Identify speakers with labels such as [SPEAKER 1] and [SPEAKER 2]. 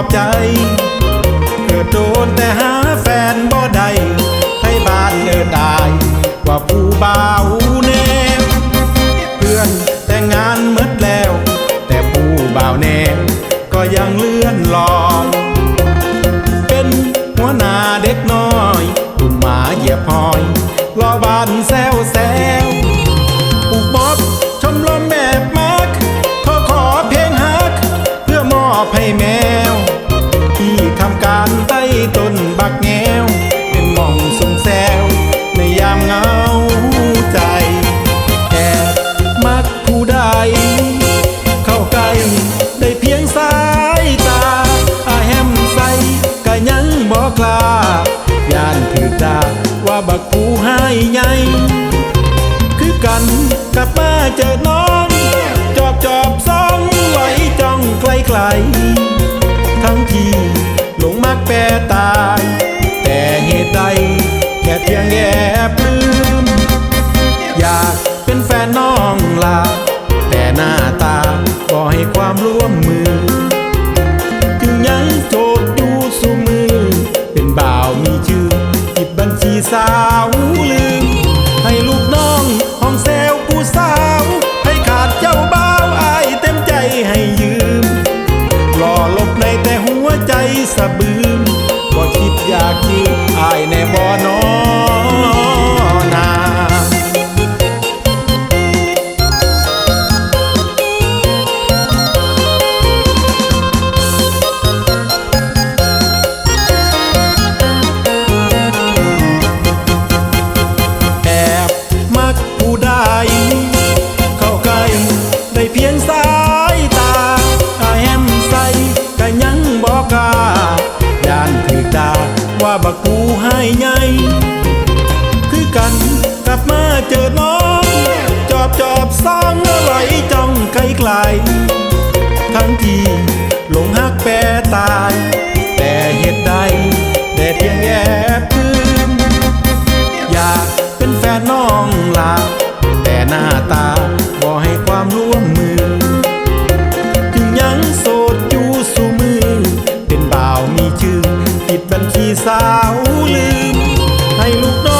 [SPEAKER 1] อบใจ เกิดโดนแต่หาแฟนบ่ได้ให้บ้านเนินได้ว่าผู้บ่าวแนวเพื่อนแต่งงานหมดแล้ว แต่ผู้บ่าวแนวก็ยังลื เข้าใกล้ได้เพียงสายตาอาแฮมใส่ก็ยังบอกล้าย่านถือดาว่าบักผู้ให้ใหญ่คือกันกับมาเจอน้อง จอบจอบซองไหลจ้องไกลไกลๆ หน้าตาก็ให้ความร่วมมือ ถึงยังโจทย์อยู่สู่มือ เป็นบ่าวมีชื่อปิดบัญชีสาวลืม ให้ลูกน้องห้องแซวผู้สาว ให้ขาดเจ้าบ่าวอายเต็มใจให้ยืมรอหลบในแต่หัวใจสะบืมก็คิดอยากยืมอายแน่บ่นอน เพียงสายตาอาแฮมใส่ก็ยังบอกกาย่านถือดาว่าบักกูให้ใหญ่คือกันกลับมาเจอน้อง จอบจอบซ่องอาไว้จ้องไกลไกลทั้งที่หลงฮักแปรตาย แต่เหตุใดแต่เพียงแอบ สาวลืม ให้ลูกน้อง